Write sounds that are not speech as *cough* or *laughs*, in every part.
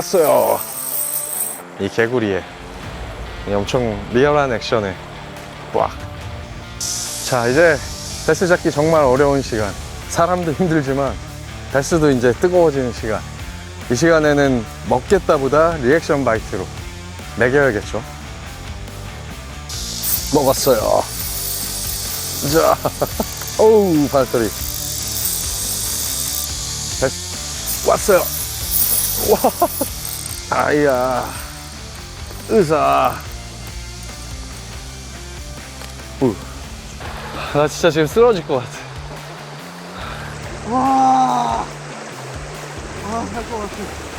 왔어요. 이 개구리에 이 엄청 리얼한 액션에 꽉. 자 이제 베스 잡기 정말 어려운 시간. 사람도 힘들지만 베스도 이제 뜨거워지는 시간. 이 시간에는 먹겠다보다 리액션 바이트로 먹여야겠죠. 먹었어요. 자, *laughs* 어우 발소리. 왔어요. 와, 아이야, 의사. 우. 나 진짜 지금 쓰러질 것 같아. 와. 아, 할 것 같아.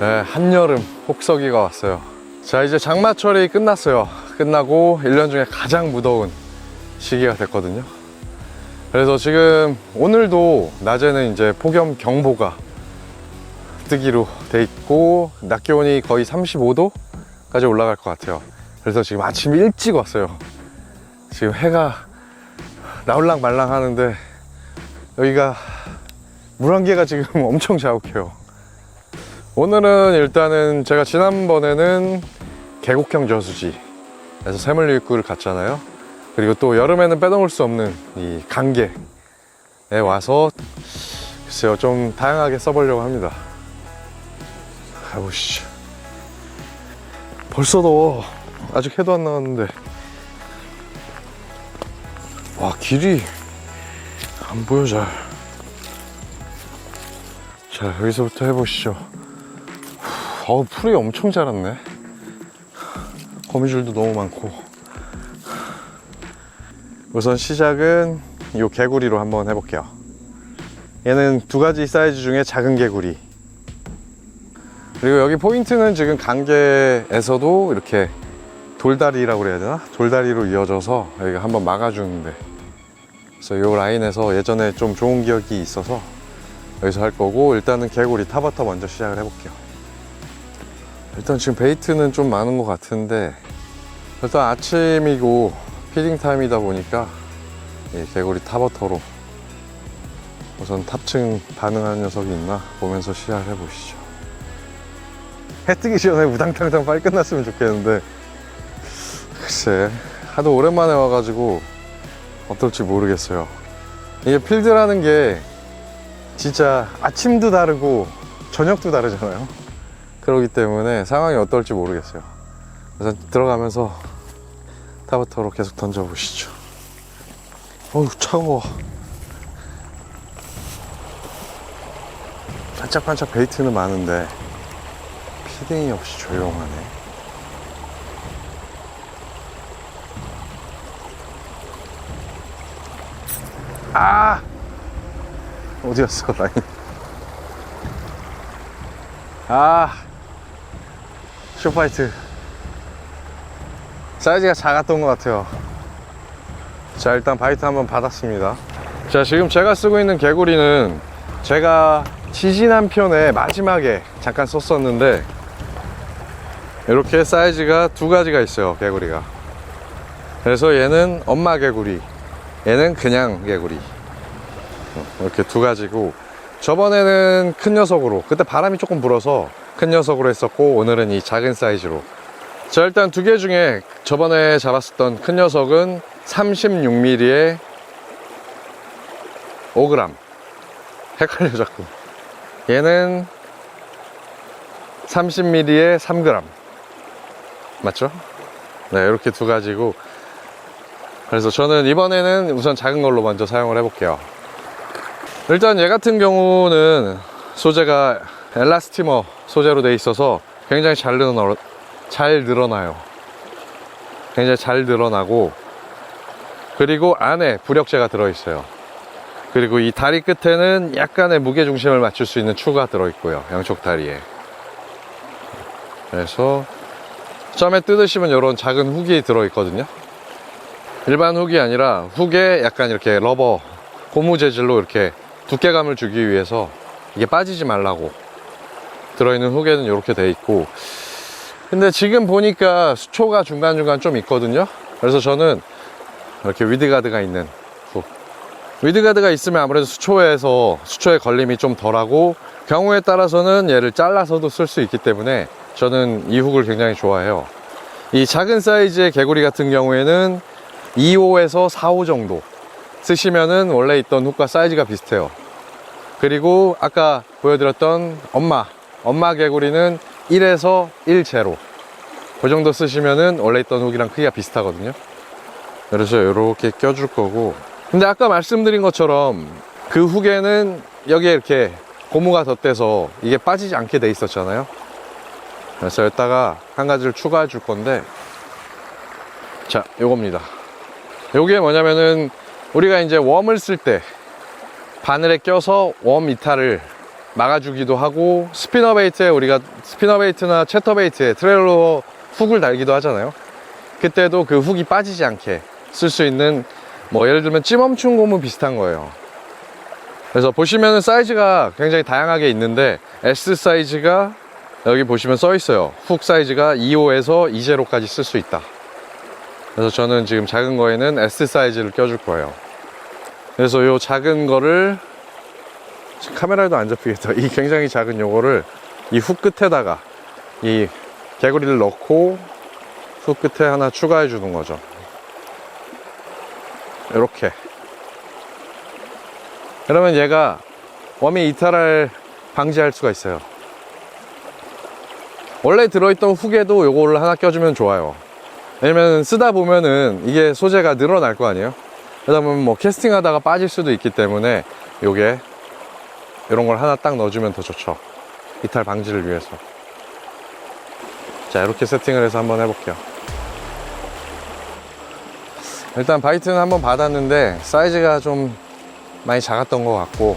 네, 한여름 혹서기가 왔어요. 자, 이제 장마철이 끝났어요. 끝나고 1년 중에 가장 무더운 시기가 됐거든요. 그래서 지금 오늘도 낮에는 이제 폭염 경보가 뜨기로 돼 있고 낮 기온이 거의 35도까지 올라갈 것 같아요. 그래서 지금 아침 일찍 왔어요. 지금 해가 나올랑 말랑 하는데 여기가 물한 개가 지금 *laughs* 엄청 자욱해요. 오늘은 일단은 제가 지난번에는 계곡형 저수지 에서 새물 입구를 갔잖아요. 그리고 또 여름에는 빼놓을 수 없는 이 강계에 와서 글쎄요 좀 다양하게 써보려고 합니다. 가보시죠. 벌써 더워. 아직 해도 안 나왔는데. 와 길이 안 보여 잘. 자 여기서부터 해보시죠. 어우 풀이 엄청 자랐네 거미줄도 너무 많고. 우선 시작은 이 개구리로 한번 해볼게요. 얘는 두 가지 사이즈 중에 작은 개구리. 그리고 여기 포인트는 지금 강계에서도 이렇게 돌다리라고 그래야 되나? 돌다리로 이어져서 여기가 한번 막아주는데. 그래서 이 라인에서 예전에 좀 좋은 기억이 있어서 여기서 할 거고 일단은 개구리 타버터 먼저 시작을 해볼게요. 일단 지금 베이트는 좀 많은 것 같은데 일단 아침이고 피딩 타임이다 보니까 이 개구리 타버터로 우선 탑층 반응하는 녀석이 있나 보면서 시작을 해보시죠. 해 뜨기 전에 우당탕탕 빨리 끝났으면 좋겠는데. 글쎄 하도 오랜만에 와가지고 어떨지 모르겠어요. 이게 필드라는 게 진짜 아침도 다르고 저녁도 다르잖아요. 그러기 때문에 상황이 어떨지 모르겠어요. 그래서 들어가면서 타버터로 계속 던져보시죠. 어우, 차가워. 반짝반짝 베이트는 많은데, 피딩이 없이 조용하네. 아! 어디였어, 라인. 아. 쇼파이트 사이즈가 작았던 것 같아요. 자 일단 바이트 한번 받았습니다. 자 지금 제가 쓰고 있는 개구리는 제가 지지난 편에 마지막에 잠깐 썼었는데 이렇게 사이즈가 두 가지가 있어요 개구리가. 그래서 얘는 엄마 개구리 얘는 그냥 개구리. 어, 이렇게 두 가지고 저번에는 큰 녀석으로 그때 바람이 조금 불어서 큰 녀석으로 했었고 오늘은 이 작은 사이즈로 자 일단 두 개 중에 저번에 잡았었던 큰 녀석은 36mm에 5g 헷갈려 자꾸 얘는 30mm에 3g 맞죠? 네 이렇게 두 가지고. 그래서 저는 이번에는 우선 작은 걸로 먼저 사용을 해 볼게요. 일단 얘 같은 경우는 소재가 엘라스티머 소재로 되어 있어서 굉장히 잘, 늘어나, 잘 늘어나요. 굉장히 잘 늘어나고 그리고 안에 부력재가 들어있어요. 그리고 이 다리 끝에는 약간의 무게 중심을 맞출 수 있는 추가 들어있고요. 양쪽 다리에. 그래서 처음에 뜯으시면 이런 작은 훅이 들어있거든요. 일반 훅이 아니라 훅에 약간 이렇게 러버 고무 재질로 이렇게 두께감을 주기 위해서 이게 빠지지 말라고 들어있는 훅에는 이렇게 돼 있고 근데 지금 보니까 수초가 중간중간 좀 있거든요 그래서 저는 이렇게 위드가드가 있는 훅. 위드가드가 있으면 아무래도 수초에서 수초의 걸림이 좀 덜하고 경우에 따라서는 얘를 잘라서도 쓸 수 있기 때문에 저는 이 훅을 굉장히 좋아해요. 이 작은 사이즈의 개구리 같은 경우에는 2호에서 4호 정도 쓰시면은 원래 있던 훅과 사이즈가 비슷해요. 그리고 아까 보여드렸던 엄마, 엄마 개구리는 1에서 1 제로. 그 정도 쓰시면은 원래 있던 훅이랑 크기가 비슷하거든요. 그래서 이렇게 껴줄 거고. 근데 아까 말씀드린 것처럼 그 훅에는 여기에 이렇게 고무가 덧대서 이게 빠지지 않게 돼 있었잖아요. 그래서 여기다가 한 가지를 추가해 줄 건데 자, 요겁니다. 요게 뭐냐면은 우리가 이제 웜을 쓸 때 바늘에 껴서 웜 이탈을 막아주기도 하고 스피너 베이트에 우리가 스피너 베이트나 채터 베이트에 트레일러 훅을 달기도 하잖아요. 그때도 그 훅이 빠지지 않게 쓸 수 있는 뭐 예를 들면 찌멈춘 고무 비슷한 거예요. 그래서 보시면은 사이즈가 굉장히 다양하게 있는데 S 사이즈가 여기 보시면 써 있어요. 훅 사이즈가 2호에서 2제로까지 쓸 수 있다. 그래서 저는 지금 작은 거에는 S 사이즈를 껴줄 거예요. 그래서 요 작은 거를 카메라에도 안 잡히겠다. 이 굉장히 작은 요거를 이 훅 끝에다가 이 개구리를 넣고 훅 끝에 하나 추가해 주는 거죠. 이렇게. 그러면 얘가 웜이 이탈을 방지할 수가 있어요. 원래 들어있던 훅에도 요거를 하나 껴주면 좋아요. 왜냐면 쓰다 보면은 이게 소재가 늘어날 거 아니에요? 그러다 보면 뭐 캐스팅 하다가 빠질 수도 있기 때문에 요게 이런 걸 하나 딱 넣어주면 더 좋죠. 이탈 방지를 위해서. 자, 이렇게 세팅을 해서 한번 해볼게요. 일단 바이트는 한번 받았는데 사이즈가 좀 많이 작았던 것 같고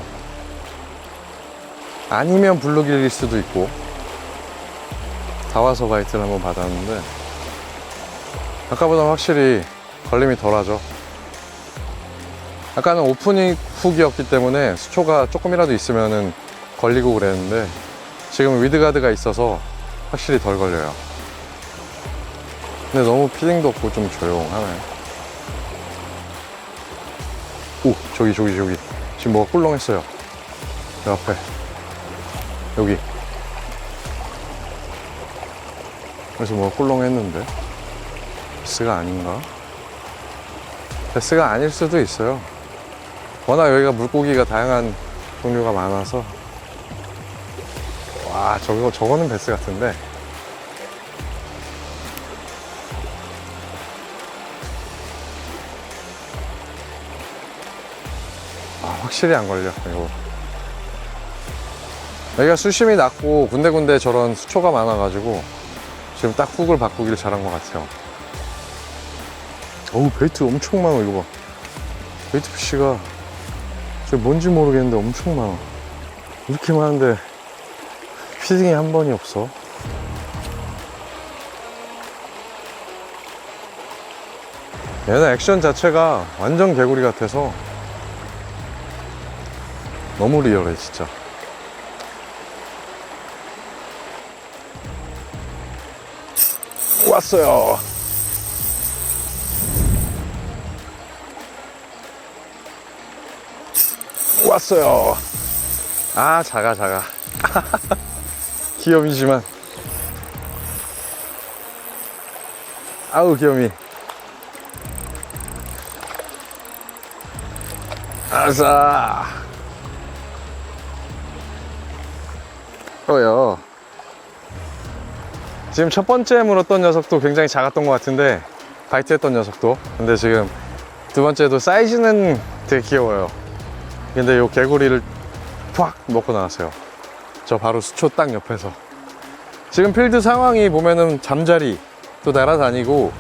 아니면 블루길일 수도 있고 다와서 바이트를 한번 받았는데 아까보다 확실히 걸림이 덜하죠 아까는 오프닝 훅이었기 때문에 수초가 조금이라도 있으면은 걸리고 그랬는데 지금 위드가드가 있어서 확실히 덜 걸려요. 근데 너무 피딩도 없고 좀 조용하네. 오 저기 저기 저기. 지금 뭐가 꿀렁했어요. 저 앞에. 여기. 그래서 뭐가 꿀렁했는데? 베스가 아닌가? 베스가 아닐 수도 있어요 워낙 여기가 물고기가 다양한 종류가 많아서. 와 저거 저거는 베스 같은데. 아, 확실히 안 걸려 이거. 여기가 수심이 낮고 군데군데 저런 수초가 많아가지고 지금 딱 훅을 바꾸길 잘한 것 같아요. 어우 베이트 엄청 많아 이거 봐. 베이트 피쉬가 저 뭔지 모르겠는데 엄청 많아. 이렇게 많은데 피딩이 한 번이 없어? 얘는 액션 자체가 완전 개구리 같아서 너무 리얼해 진짜. 왔어요 왔어요. 아 작아 작아. *laughs* 귀염이지만. 아우 귀염이. 아싸. 어요. 지금 첫 번째 물었던 녀석도 굉장히 작았던 것 같은데 바이트 했던 녀석도. 근데 지금 두 번째도 사이즈는 되게 귀여워요 근데 요 개구리를 팍 먹고 나왔어요. 저 바로 수초 딱 옆에서. 지금 필드 상황이 보면은 잠자리 또 날아다니고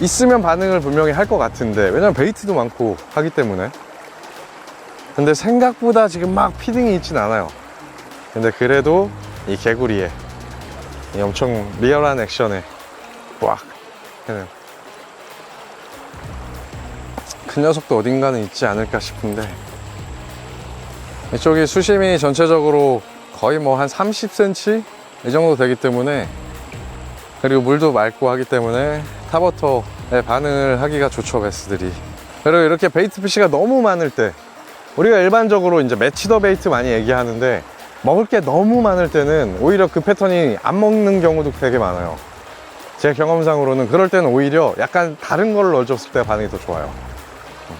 있으면 반응을 분명히 할 것 같은데 왜냐면 베이트도 많고 하기 때문에. 근데 생각보다 지금 막 피딩이 있진 않아요. 근데 그래도 이 개구리에 이 엄청 리얼한 액션에 꽉 하는 큰 녀석도 어딘가는 있지 않을까 싶은데 이쪽이 수심이 전체적으로 거의 뭐 한 30cm 이 정도 되기 때문에 그리고 물도 맑고 하기 때문에 타버터에 반응을 하기가 좋죠 베스들이. 그리고 이렇게 베이트 피시가 너무 많을 때 우리가 일반적으로 이제 매치더 베이트 많이 얘기하는데 먹을 게 너무 많을 때는 오히려 그 패턴이 안 먹는 경우도 되게 많아요. 제 경험상으로는 그럴 때는 오히려 약간 다른 걸 넣어줬을 때 반응이 더 좋아요.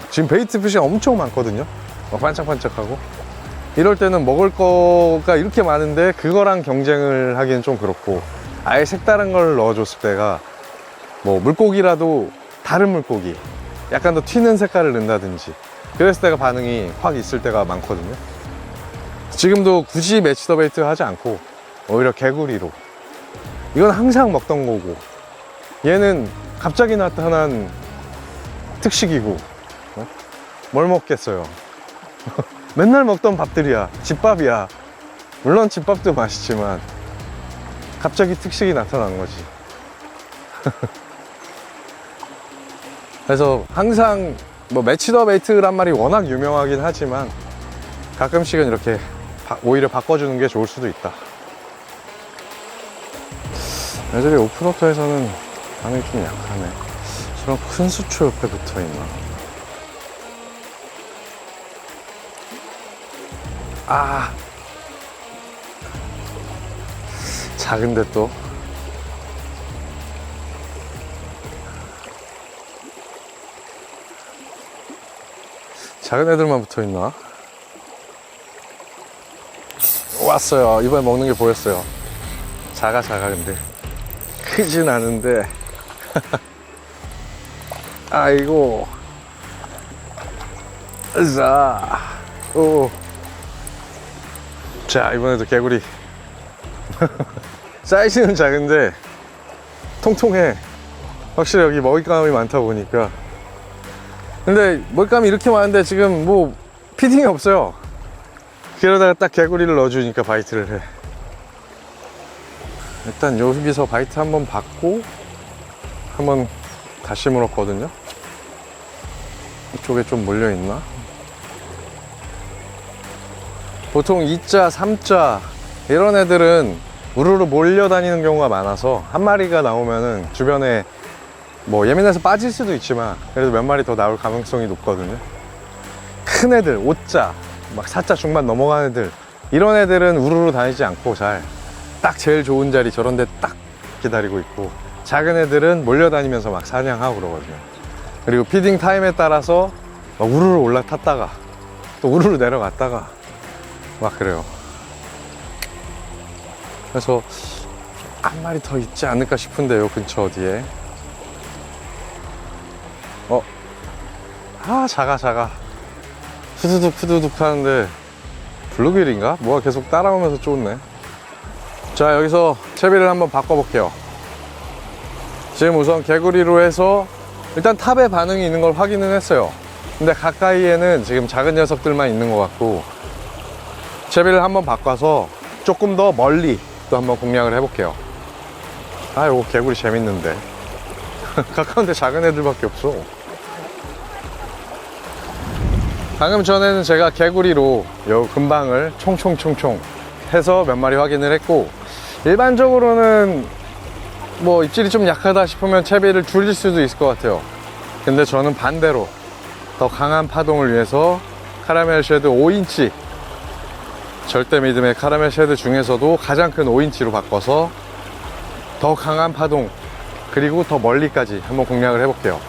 지금 베이트 피시가 엄청 많거든요. 막 반짝반짝하고 이럴 때는 먹을 거가 이렇게 많은데 그거랑 경쟁을 하기는 좀 그렇고 아예 색다른 걸 넣어줬을 때가 뭐 물고기라도 다른 물고기 약간 더 튀는 색깔을 넣는다든지 그랬을 때가 반응이 확 있을 때가 많거든요. 지금도 굳이 매치 더 베이트 하지 않고 오히려 개구리로. 이건 항상 먹던 거고 얘는 갑자기 나타난 특식이고 어? 뭘 먹겠어요 *laughs* 맨날 먹던 밥들이야. 집밥이야. 물론 집밥도 맛있지만 갑자기 특식이 나타난 거지. *laughs* 그래서 항상 뭐 매치 더 베이트란 말이 워낙 유명하긴 하지만 가끔씩은 이렇게 바- 오히려 바꿔주는 게 좋을 수도 있다. 애들이 오프로터에서는 반응이 좀 약하네. 저런 큰 수초 옆에 붙어있나 아 작은데 또 작은 애들만 붙어 있나? 왔어요. 이번에 먹는 게 보였어요. 작아 작아 근데 크진 않은데. *laughs* 아이고. 자, 오. 자 이번에도 개구리. *laughs* 사이즈는 작은데 통통해. 확실히 여기 먹잇감이 많다 보니까. 근데 먹잇감이 이렇게 많은데 지금 뭐 피딩이 없어요. 그러다가 딱 개구리를 넣어주니까 바이트를 해. 일단 여기서 바이트 한번 받고 한번 다시 물었거든요. 이쪽에 좀 몰려 있나? 보통 2자, 3자 이런 애들은 우르르 몰려다니는 경우가 많아서 한 마리가 나오면은 주변에 뭐 예민해서 빠질 수도 있지만 그래도 몇 마리 더 나올 가능성이 높거든요. 큰 애들, 5자, 막 4자 중반 넘어가는 애들 이런 애들은 우르르 다니지 않고 잘 딱 제일 좋은 자리 저런 데 딱 기다리고 있고 작은 애들은 몰려다니면서 막 사냥하고 그러거든요. 그리고 피딩 타임에 따라서 막 우르르 올라탔다가 또 우르르 내려갔다가 막 그래요. 그래서 한 마리 더 있지 않을까 싶은데요 근처 어디에 어? 아 작아 작아 후두둑 후두둑 하는데 블루길인가? 뭐가 계속 따라오면서 쫓네 자 여기서 채비를 한번 바꿔볼게요 지금 우선 개구리로 해서 일단 탑에 반응이 있는 걸 확인은 했어요 근데 가까이에는 지금 작은 녀석들만 있는 것 같고 채비를 한번 바꿔서 조금 더 멀리 또 한번 공략을 해볼게요. 아 이거 개구리 재밌는데. *laughs* 가까운데 작은 애들밖에 없어. 방금 전에는 제가 개구리로 요 근방을 총총총총 해서 몇 마리 확인을 했고 일반적으로는 뭐 입질이 좀 약하다 싶으면 채비를 줄일 수도 있을 것 같아요. 근데 저는 반대로 더 강한 파동을 위해서 카라멜 쉐드 5인치 절대 믿음의 카라멜 쉐드 중에서도 가장 큰 5인치로 바꿔서 더 강한 파동 그리고 더 멀리까지 한번 공략을 해볼게요.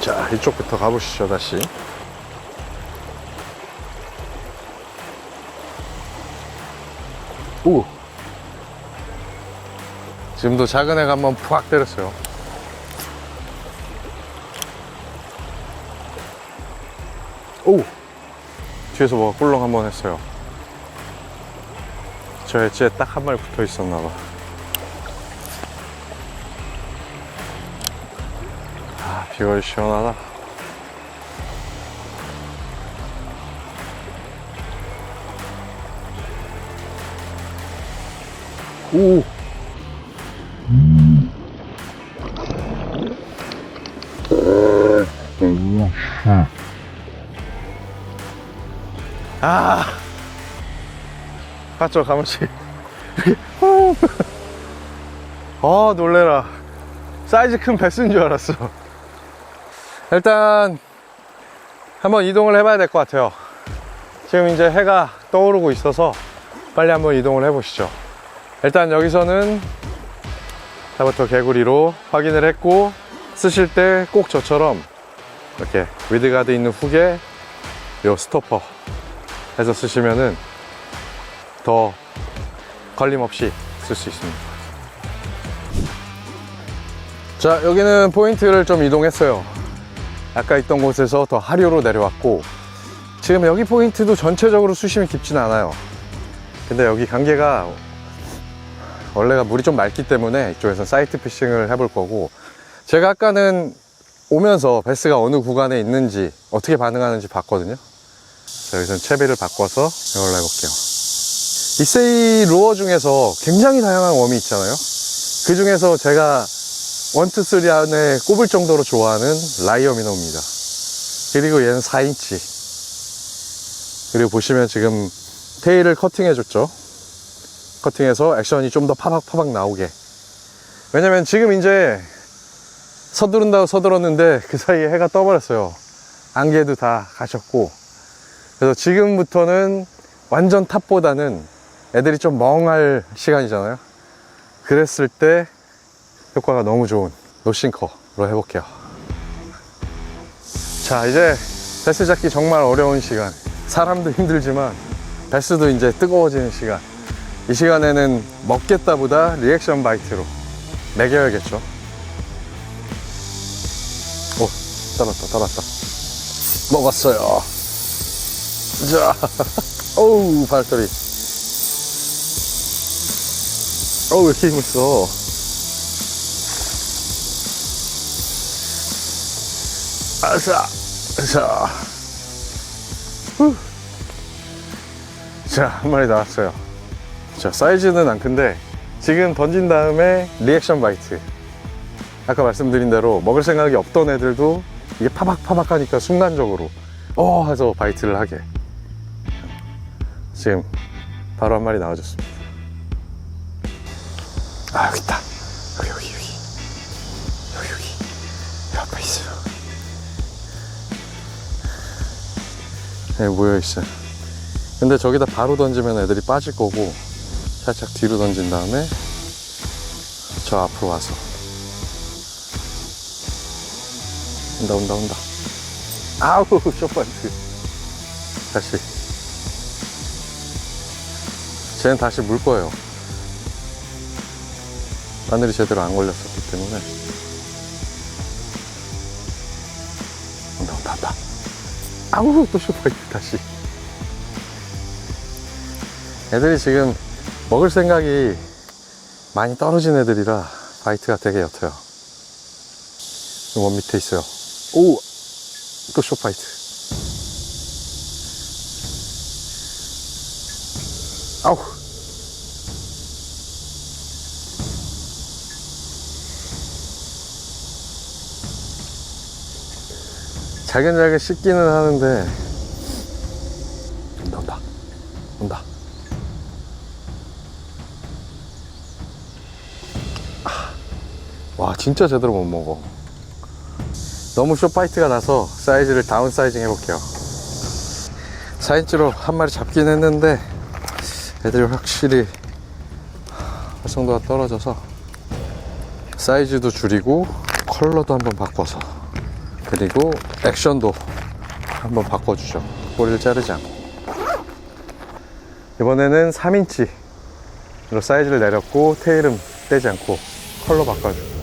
자 이쪽부터 가보시죠 다시. 오! 지금도 작은 애가 한번 푸악 때렸어요. 오 뒤에서 뭐가 꿀렁 한 번 했어요 저 엣지에 딱 한 마리 붙어 있었나 봐 아, 비가 시원하다. 오! 봤죠, 가만히. 아 놀래라. 사이즈 큰 베스인 줄 알았어. 일단 한번 이동을 해봐야 될 것 같아요. 지금 이제 해가 떠오르고 있어서 빨리 한번 이동을 해보시죠. 일단 여기서는 타버터 개구리로 확인을 했고 쓰실 때 꼭 저처럼 이렇게 위드가드 있는 훅에 요 스토퍼 해서 쓰시면은 더 걸림없이 쓸 수 있습니다. 자 여기는 포인트를 좀 이동했어요. 아까 있던 곳에서 더 하류로 내려왔고 지금 여기 포인트도 전체적으로 수심이 깊진 않아요. 근데 여기 관계가 원래가 물이 좀 맑기 때문에 이쪽에서 사이트 피싱을 해볼 거고 제가 아까는 오면서 베스가 어느 구간에 있는지 어떻게 반응하는지 봤거든요. 자, 여기서 채비를 바꿔서 이걸로 해볼게요 이세이 루어 중에서 굉장히 다양한 웜이 있잖아요. 그 중에서 제가 1, 2, 3 안에 꼽을 정도로 좋아하는 라이어 미노입니다. 그리고 얘는 4인치. 그리고 보시면 지금 테일을 커팅해 줬죠. 커팅해서 액션이 좀 더 파박파박 나오게. 왜냐면 지금 이제 서두른다고 서둘렀는데 그 사이에 해가 떠버렸어요. 안개도 다 가셨고. 그래서 지금부터는 완전 탑보다는 애들이 좀 멍할 시간이잖아요. 그랬을 때 효과가 너무 좋은 노싱커로 해볼게요. 자 이제 베스 잡기 정말 어려운 시간. 사람도 힘들지만 베스도 이제 뜨거워지는 시간. 이 시간에는 먹겠다 보다 리액션 바이트로 먹여야겠죠? 오 따랐다 따랐다. 먹었어요. 자 *laughs* 어우 발소리 어우 왜 이렇게 써 아싸 자 후. 자, 한 마리 나왔어요. 자, 사이즈는 안 큰데, 지금 던진 다음에 리액션 바이트. 아까 말씀드린 대로 먹을 생각이 없던 애들도 이게 파박파박 하니까 순간적으로, 어! 해서 바이트를 하게. 지금 바로 한 마리 나와줬습니다. 아, 여기 있다. 여기, 여기, 여기. 여기, 여기. 여 앞에 있어요. 네, 모여있어요. 근데 저기다 바로 던지면 애들이 빠질 거고 살짝 뒤로 던진 다음에 저 앞으로 와서 온다 온다 온다 아우 *laughs* 쇼파이트 다시 쟤는 다시 물 거예요 바늘이 제대로 안 걸렸었기 때문에 온다 온다 온다 아우 또 쇼파이트 다시 애들이 지금 먹을 생각이 많이 떨어진 애들이라 바이트가 되게 옅어요. 원 밑에 있어요. 오! 또 쇼파이트. 아우! 잘근잘근 씻기는 하는데 온다 온다. 온다. 와 진짜 제대로 못 먹어. 너무 쇼파이트가 나서 사이즈를 다운 사이징 해볼게요. 4인치로 한 마리 잡긴 했는데 애들이 확실히 활성도가 떨어져서 사이즈도 줄이고 컬러도 한번 바꿔서 그리고 액션도 한번 바꿔주죠 꼬리를 자르지 않고 이번에는 3인치로 사이즈를 내렸고 테일은 떼지 않고 컬러 바꿔주고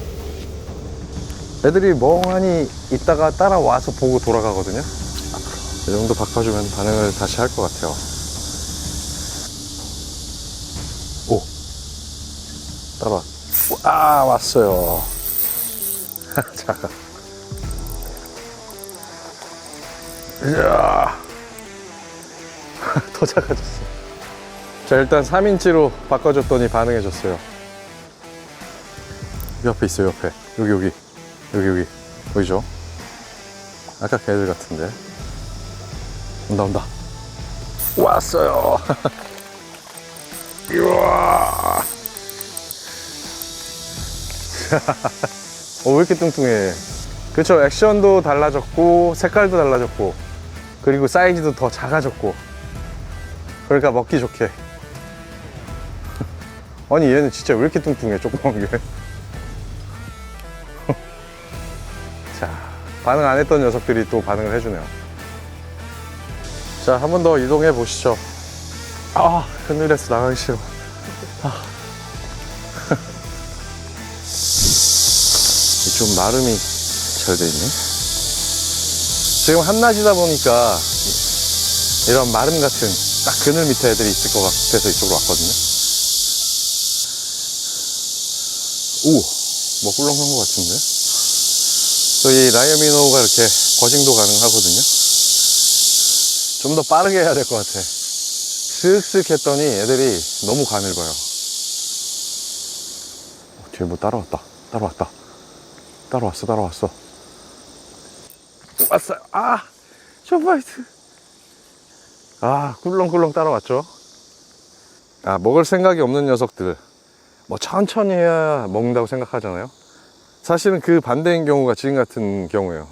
애들이 멍하니 있다가 따라와서 보고 돌아가거든요. 이 정도 바꿔주면 반응을 다시 할 것 같아요. 오. 따라와. 아, 왔어요. *laughs* 자. 이야. *laughs* 더 작아졌어. 자, 일단 3인치로 바꿔줬더니 반응해줬어요. 옆에 있어요, 옆에. 여기, 여기. 여기 여기 보이죠? 아까 걔들 같은데 온다 온다 왔어요 *laughs* 이야 *laughs* 어, 왜 이렇게 뚱뚱해? 그쵸, 액션도 달라졌고, 색깔도 달라졌고, 그리고 사이즈도 더 작아졌고. 그러니까 먹기 좋게. *laughs* 아니, 얘는 진짜 왜 이렇게 뚱뚱해, 조그만 게. *laughs* 자, 반응 안 했던 녀석들이 또 반응을 해주네요. 자, 한 번 더 이동해 보시죠. 아, 그늘에서 나가기 싫어. *laughs* 좀 나름이 잘 돼 있네. 지금 한낮이다 보니까 이런 마름 같은 딱 그늘 밑에 애들이 있을 것 같아서 이쪽으로 왔거든요. 오, 뭐 꿀렁한 것 같은데? 저희 라이어미노가 이렇게 버징도 가능하거든요. 좀 더 빠르게 해야 될 것 같아. 슥슥 했더니 애들이 너무 가늘어요. 어, 뒤에 뭐 따라왔다. 따라왔다. 따라왔어, 따라왔어. 왔어요. 아! 쇼파이트. 아, 꿀렁꿀렁 따라왔죠. 아, 먹을 생각이 없는 녀석들. 뭐 천천히 해야 먹는다고 생각하잖아요. 사실은 그 반대인 경우가 지금 같은 경우예요.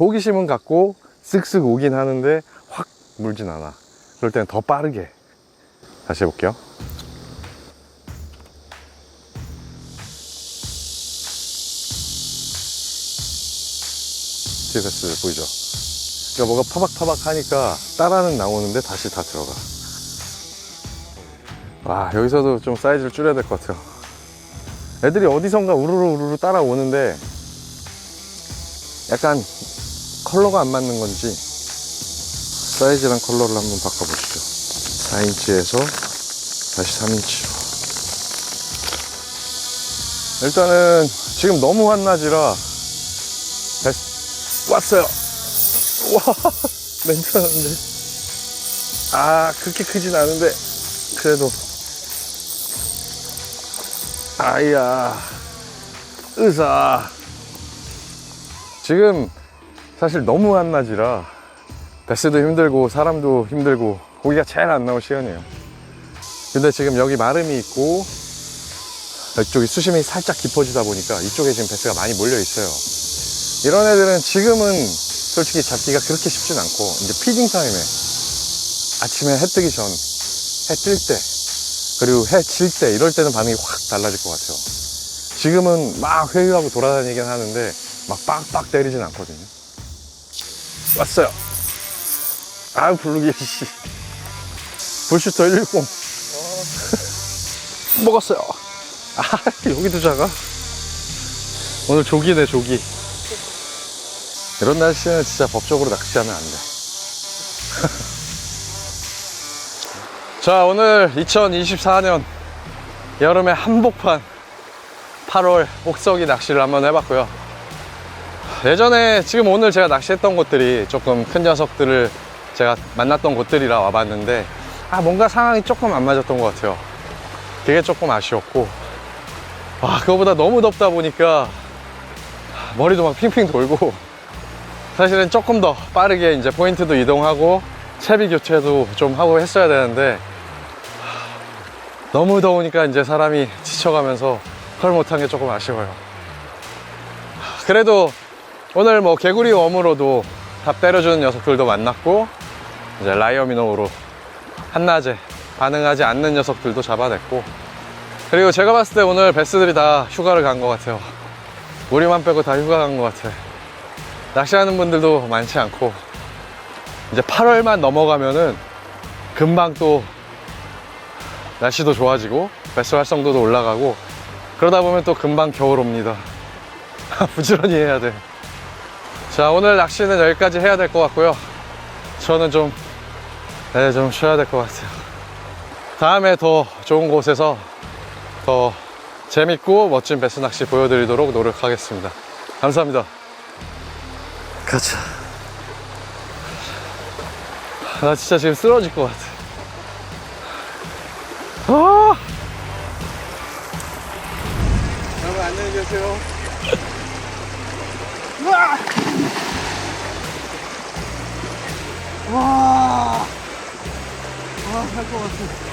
호기심은 갖고 쓱쓱 오긴 하는데 확 물진 않아. 그럴 때는 더 빠르게. 다시 해볼게요. TFS 보이죠? 그러니까 뭐가 파박파박 하니까 따라는 나오는데 다시 다 들어가. 와, 여기서도 좀 사이즈를 줄여야 될 것 같아요. 애들이 어디선가 우르르 우르르 따라오는데 약간 컬러가 안 맞는 건지 사이즈랑 컬러를 한번 바꿔보시죠. 4인치에서 다시 3인치로. 일단은 지금 너무 한낮이라 왔어요. 와, *laughs* 나는데. 아, 그렇게 크진 않은데, 그래도. 아이야, 의사. 지금 사실 너무 한낮이라 베스도 힘들고 사람도 힘들고 고기가 제일 안 나올 시간이에요. 근데 지금 여기 마름이 있고 이쪽이 수심이 살짝 깊어지다 보니까 이쪽에 지금 베스가 많이 몰려 있어요. 이런 애들은 지금은 솔직히 잡기가 그렇게 쉽진 않고 이제 피딩 타임에 아침에 해 뜨기 전, 해 뜰 때, 그리고 해 질 때 이럴 때는 반응이 확 달라질 것 같아요. 지금은 막 회유하고 돌아다니긴 하는데 막 빡빡 때리진 않거든요. 왔어요. 아유 블루기 씨. 불슈터 110. *laughs* 먹었어요. 아 여기도 작아. 오늘 조기네 조기. 이런 날씨는 진짜 법적으로 낚시하면 안 돼. *laughs* 자, 오늘 2024년 여름의 한복판 8월 혹서기 낚시를 한번 해봤고요. 예전에 지금 오늘 제가 낚시했던 곳들이 조금 큰 녀석들을 제가 만났던 곳들이라 와봤는데 아 뭔가 상황이 조금 안 맞았던 것 같아요. 그게 조금 아쉬웠고 아 그거보다 너무 덥다 보니까 머리도 막 핑핑 돌고 사실은 조금 더 빠르게 이제 포인트도 이동하고 채비 교체도 좀 하고 했어야 되는데 하, 너무 더우니까 이제 사람이 지쳐가면서 헐 못한 게 조금 아쉬워요. 하, 그래도 오늘 뭐 개구리 웜으로도 답 때려주는 녀석들도 만났고 이제 라이어미노로 한낮에 반응하지 않는 녀석들도 잡아냈고 그리고 제가 봤을 때 오늘 베스들이 다 휴가를 간 것 같아요. 우리만 빼고 다 휴가 간 것 같아. 낚시하는 분들도 많지 않고 이제 8월만 넘어가면은 금방 또 날씨도 좋아지고 베스 활성도도 올라가고 그러다 보면 또 금방 겨울 옵니다. *laughs* 부지런히 해야 돼. 자 오늘 낚시는 여기까지 해야 될 것 같고요. 저는 좀, 네, 좀 쉬어야 될 것 같아요. 다음에 더 좋은 곳에서 더 재밌고 멋진 베스 낚시 보여드리도록 노력하겠습니다. 감사합니다. 가자. 나 진짜 지금 쓰러질 것 같아. 아! 여러분 안녕히 계세요. *laughs* 와. 아, 할것 같아.